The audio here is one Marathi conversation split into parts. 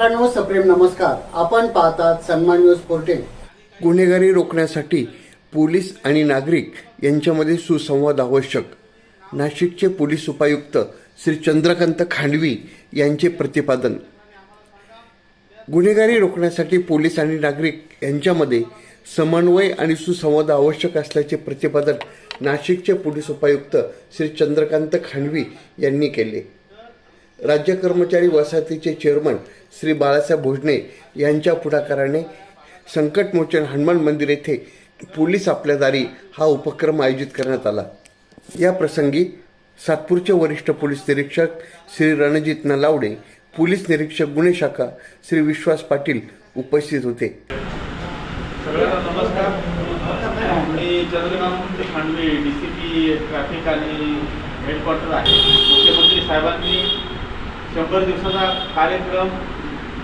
मित्रांनो सप्रेम नमस्कार. आपण पाहतात सन्मान न्यूज पोर्टेल. गुन्हेगारी रोखण्यासाठी पोलीस आणि नागरिक यांच्यामध्ये सुसंवाद आवश्यक. नाशिकचे पोलीस उपायुक्त श्री चंद्रकांत खांडवी यांचे प्रतिपादन. गुन्हेगारी रोखण्यासाठी पोलीस आणि नागरिक यांच्यामध्ये समन्वय आणि सुसंवाद आवश्यक असल्याचे प्रतिपादन नाशिकचे पोलीस उपायुक्त श्री चंद्रकांत खांडवी यांनी केले. राज्य कर्मचारी वसाहतीचे चेअरमन श्री बाळासाहेब भोजने यांच्या पुढाकाराने संकटमोचन हनुमान मंदिर येथे पोलीस आपल्या दारी हा उपक्रम आयोजित करण्यात आला. या प्रसंगी सातपूरचे वरिष्ठ पोलीस निरीक्षक श्री रणजित नलावडे पोलीस निरीक्षक गुन्हे शाखा श्री विश्वास पाटील उपस्थित होते. नमस्कार. मी Chandrakant Khandave D C P traffic आणि हेडक्वार्टर आहे. मुख्यमंत्री साहेबांनी शंभर दिवसाचा कार्यक्रम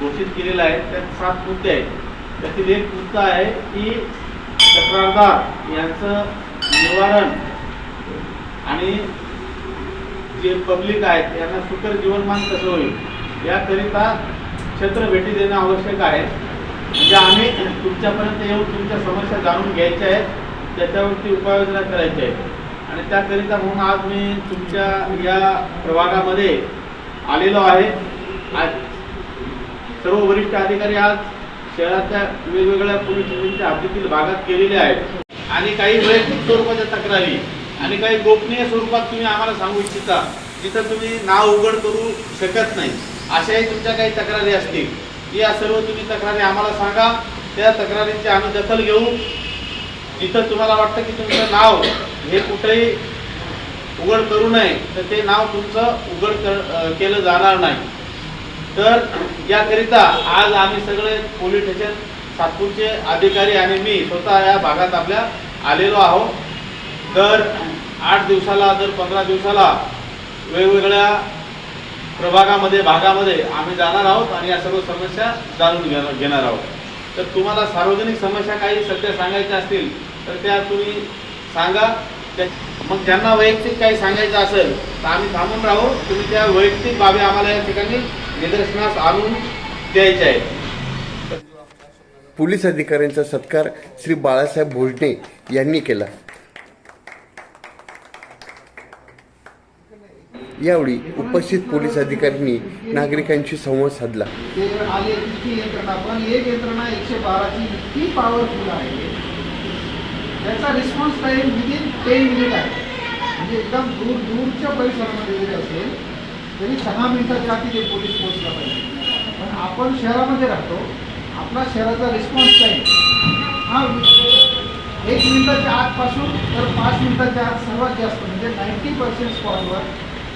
घोषित केलेला आहे. त्यात सात मुद्दे आहेत. त्यातील एक मुद्दा आहे की तक्रारदार यांचं निवारण आणि जे पब्लिक आहेत यांना सुकर जीवनमान कसं होईल याकरिता क्षेत्र भेटी देणं आवश्यक आहे. म्हणजे आम्ही तुमच्यापर्यंत येऊन तुमच्या समस्या जाणून घ्यायच्या आहेत त्याच्यावरती उपाययोजना करायच्या आहेत. आणि त्याकरिता म्हणून आज मी तुमच्या या प्रभागामध्ये आलेलो आहे. आज सर्व वरिष्ठ अधिकारी आज शहराच्या वेगवेगळ्या पोलीस स्टेशनच्या हद्दीतील भागात गेलेले आहेत. आणि काही वैयक्तिक स्वरूपाच्या तक्रारी आणि काही गोपनीय स्वरूपात तुम्ही आम्हाला सांगू इच्छिता जिथं तुम्ही नाव उघड करू शकत नाही अशाही तुमच्या काही तक्रारी असतील. या सर्व तुम्ही तक्रारी आम्हाला सांगा त्या तक्रारींची आम्ही दखल घेऊ. जिथं तुम्हाला वाटतं की तुमचं नाव हे कुठेही उघड करू नये तर ते नाव तुमचं उघड केलं जाणार नाही. तर याकरिता आज आम्ही सगळे पोलीस स्टेशन सातपूरचे अधिकारी आणि मी स्वतः या भागात आपल्या आलेलो आहोत. दर आठ दिवसाला दर पंधरा दिवसाला वेगवेगळ्या प्रभागामध्ये भागामध्ये आम्ही जाणार आहोत आणि या सर्व समस्या जाणून घेणार घेणार आहोत. तर तुम्हाला सार्वजनिक समस्या काही सध्या सांगायच्या असतील तर त्या तुम्ही सांगा. त्या- मग ज्यांना वैयक्तिक काही सांगायचं असेल तर आम्ही थांबून राहू. तुम्ही त्या वैयक्तिक बाबी आम्हाला या ठिकाणी निदर्शनास आणून द्यायच्या आहेत. पोलीस अधिकाऱ्यांचा सत्कार श्री बाळासाहेब भोजने यांनी केला. यावेळी उपस्थित पोलीस अधिकाऱ्यांनी नागरिकांशी संवाद साधला. ते आले इतकी यंत्रणा पण एक यंत्रणा एकशे बाराची इतकी पॉवरफुल आहे. त्याचा response time within ten minute आहे. म्हणजे एकदम दूर दूरच्या परिसरामध्ये जरी असेल तरी सहा मिनिटाच्या आधी ते पोलीस पोहोचला पाहिजे. पण आपण शहरामध्ये राहतो आपला शहराचा रिस्पॉन्स टाईम हा एक मिनिटाच्या आतपासून तर पाच मिनिटाच्या आत सर्वात जास्त म्हणजे नाईन्टी पर्सेंट स्पॉटवर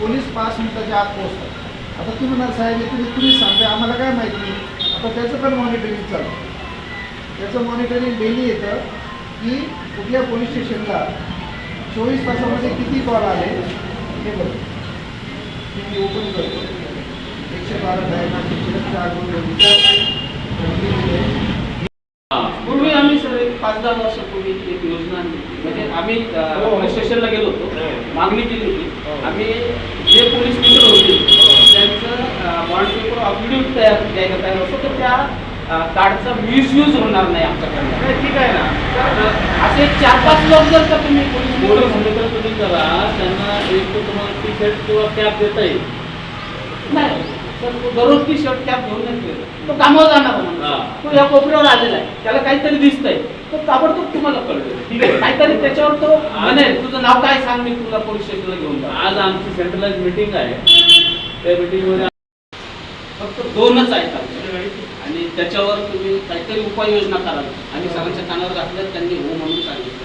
पोलीस पाच मिनिटाच्या आत पोहोचतात. आता तुम्ही म्हणणार साहेब तुम्ही तुम्ही सांगता आम्हाला काय माहिती? आता त्याचं पण मॉनिटरिंग चालू त्याचं मॉनिटरिंग डेली येतं. की कुठल्या पोलीस स्टेशनला चोवीस तासामध्ये किती कॉल आले हे बघ. मी ओपन करतो. एकशे बारा पूर्वी आम्ही सर एक पाच दहा वर्षापूर्वी एक योजना. म्हणजे आम्ही पोलीस स्टेशनला गेलो होतो. मागणी केली होती. आम्ही जे पोलीस मित्र होते त्यांचं बॉन्ड पेपर अफिडेविट तयार द्यायला तयार होतो. तर त्या कार्डचा मिसयूज होणार नाही आमच्याकडनं. नाही, ठीक आहे ना. तर असे चार पाच लोक जर का तुम्ही पोलीस म्हणले मित्र तुम्ही करा. त्यांना एक तर तुम्हाला टी शर्ट किंवा कॅप देता येईल. नाही तर तो दररोज टी शर्ट कॅप घेऊन येतो तो कामावर जाणार. तो या कोपऱ्यावर आलेला आहे. त्याला काहीतरी दिसतंय. तो ताबडतोब तुम्हाला कळलं ठीक आहे. काहीतरी त्याच्यावर तो म्हणेल तुझं नाव काय सांग मी तुला पोलीस स्टेशनला घेऊन आज आमची सेंट्रलाइज मीटिंग आहे. त्या मीटिंगमध्ये फक्त दोनच आहेत आमच्याकडे. आणि त्याच्यावर तुम्ही काहीतरी उपाययोजना कराल. आणि सगळ्यांच्या कानावर घातलं त्यांनी हो म्हणून सांगितलं.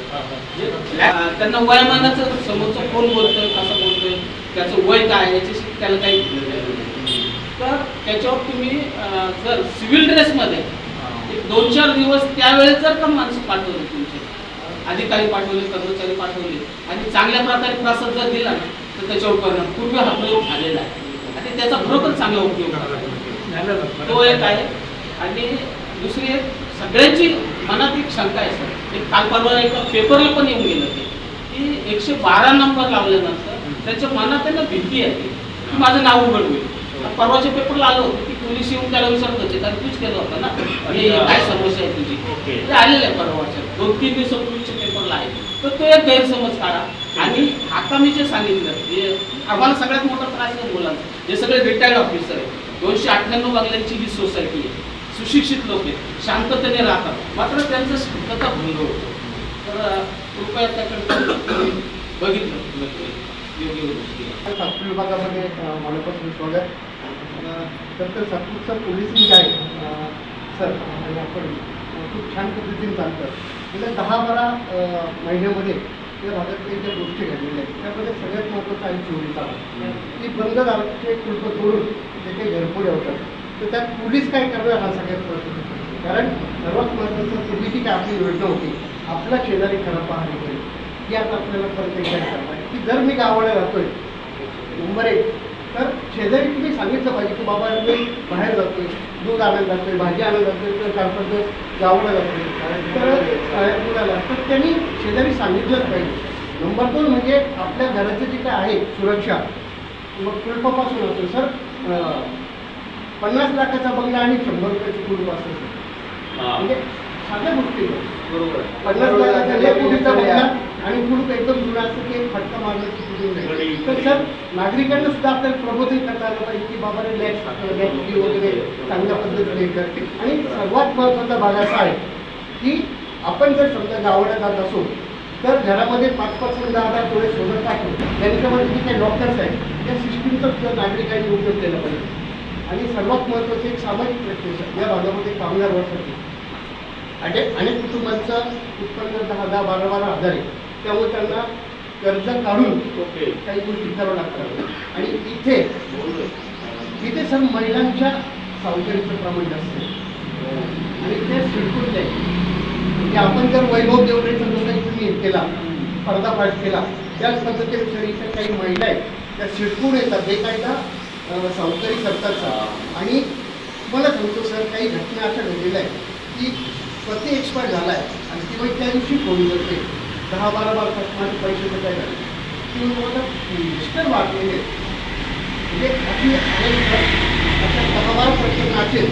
जे- अं, त्यांना वयामानाचं समोरचं कोण बोलतोय कसं बोलतोय त्याचं वय काय याच्याशी त्याला काही. तर त्याच्यावर तुम्ही जर सिव्हिल ड्रेसमध्ये एक दोन चार दिवस त्यावेळेस जर का माणसं पाठवली तुमचे अधिकारी पाठवले कर्मचारी पाठवले आणि चांगल्या प्रकारे प्रसाद जर दिला ना तर त्याच्यावर परिणाम. पूर्वी हा प्रयोग झालेला आहे. आणि त्याचा खरोखर चांगला उपयोग झाला. तो एक आहे. आणि दुसरी एक सगळ्यांची मनात एक शंका आहे सर. एक काल परवा एका पेपरला पण येऊन गेलं ते. की एकशे बारा नंबर लावल्यानंतर त्याच्या मनात त्यांना भीती आहे. की माझं नाव उघड होईल परवाच्या पेपरला आलं होतं की पोलीस येऊन त्याला विचारत होते कारण तूच केलं होतं ना. हे अच्छा. काय समस्या आहे तुझी. ते आलेलं आहे परवा वर्षात दोन तीन दिवसापूर्वीच्या पेपरला आहे. तर तो एक गैरसमज काढा. आणि आता मी जे सांगितलं आम्हाला सगळ्यात मोठा त्रास आहे मुलांचा. हे सगळे रिटायर्ड ऑफिसर आहे दोनशे अठ्ठ्याण्णव बंगल्यांची ही सोसायटी आहे. सुशिक्षित लोक आहेत शांततेने राहतात. मात्र त्यांचं शांतता भंग होतो. तर कृपया त्याकडे बघितलं योग्य गोष्टी. सातपूर विभागामध्ये मनापासून स्वागत. तर तर सातपूरचं पोलिसिंग आहे अ, सर आणि आपण खूप छान पद्धतीने चालतं गेल्या दहा बारा महिन्यामध्ये या भागात काही ज्या गोष्टी घडलेल्या आहेत त्यामध्ये सगळ्यात महत्त्वाचं आहे चोरीचा की बंद दाराचे कुलप तोडून ते काही घरपोडे होतात. तर त्यात पोलीस काय करणार हा सगळ्यात महत्त्वाचा कारण सर्वात महत्त्वाचं पूर्वीची काय आपली योजना होती आपला शेजारी खरा पाहणे करेल ही आता आपल्याला परत एकदा करणार की जर मी गावाला राहतोय नंबर एक तर शेजारी तुम्ही सांगितलं पाहिजे की बाबा मी बाहेर जातोय दूध आणायला जातोय भाजी आणायला जातोय किंवा चार पाच दिवस गावाला जातोय. तर शाळेत मुलाला तर त्यांनी शेजारी सांगितलंच पाहिजे. नंबर दोन म्हणजे आपल्या घराचं जे काय आहे सुरक्षा मग कुलपापासून असतो सर पन्नास लाखाचा बंगला आणि शंभर रुपयाची कुलप असतो म्हणजे साध्या गोष्टी. बरोबर. पन्नास लाखाचा कोटीचा बंगला आणि कुलूप एकदम जुना असतं की एक फटका मारण्याची कुठून नाही. तर सर नागरिकांना सुद्धा आपल्याला प्रबोधन करता आलं पाहिजे की बाबा रे लॅक्स लॅक्स फी वगैरे चांगल्या पद्धतीने कर आणि सर्वात महत्त्वाचा भाग असा आहे की आपण जर समजा गावाला जात असू तर घरामध्ये पाच पाच दहा दहा डोळे सोडत टाकतो त्यांच्यामध्ये जे काही डॉक्टर्स आहेत त्या सिस्टीमचा सुद्धा नागरिकांनी उपयोग केला पाहिजे. आणि सर्वात महत्त्वाचं एक सामाजिक प्रश्न या भागामध्ये कामगार वर्षाची आणि अनेक कुटुंबांचं उत्पन्न दहा दहा बारा बारा हजार आहे. त्यामुळे त्यांना कर्ज काढून ओके. काही गोष्टी करावं लागतात. आणि इथे इथे सर महिलांच्या सावकारीचं प्रमाण जास्त आहे. आणि ते सिडकून आहे म्हणजे आपण जर वैभव देवरेचा जसा तुम्ही हे केला पर्दाफाश केला त्याच पद्धतीने सर इथे काही महिला आहेत त्या सिडकून येतात. बेकायदा सावकारी सरकारचा. आणि मला सांगतो सर काही घटना अशा घडलेल्या आहेत की पती एक्सपायर झाला आहे आणि ती बाई त्या दिवशी फोन करते. दहा बारा बारा तास माझे पैसे तर काय झाले? ती म्हणतो मला मिस्टर वाटलेले म्हणजे अशी अनेक अशा दहा बारा प्रकरण असेल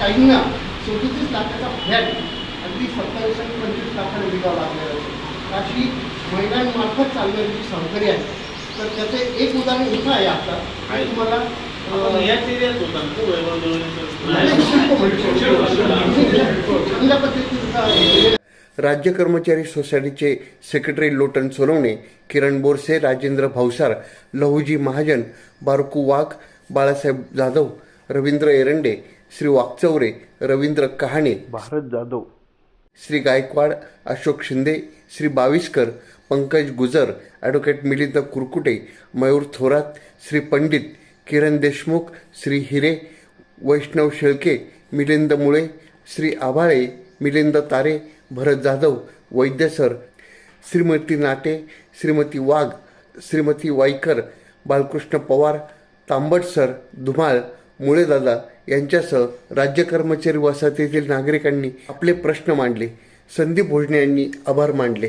काहींना सदतीस लाखाचा फ्लॅट अगदी सत्तावीस आणि पंचवीस लाखाने विकावं लागलेला आहे अशी महिलांमार्फत चालणारी जी सहकारी आहे तर त्याचं एक उदाहरण इथं आहे आता आहे. तुम्हाला आपण अं, याच एरियात होता ना तो वैभव नाही, देवळीचं? शिल्प म्हणतो. चांगल्या पद्धतीचा राज्य कर्मचारी सोसायटीचे secretary Lotan Sonawane Kiran Borse Rajendra Bhavsar Lahuji Mahajan Barku Wagh Balasaheb Jadhav Ravindra Erande Shri Wakchaure Ravindra Kahane Bharat Jadhav Shri Gaikwad Ashok Shinde Shri Baviskar Pankaj Gujar advocate Milind Kurkute Mayur Thorat Shri Pandit Kiran Deshmukh Shri Hire Vaishnav Shelke Milind Mule Shri Abhale Milind Tare Bharat Jadhav Vaidya sir Shrimati Nate Shrimati Wagh Shrimati Waikar Balkrishna Pawar Tambat sir Dhumal मुळेदादा यांच्यासह राज्य कर्मचारी वसाहतीतील नागरिकांनी आपले प्रश्न मांडले. संदीप भोजने यांनी आभार मानले.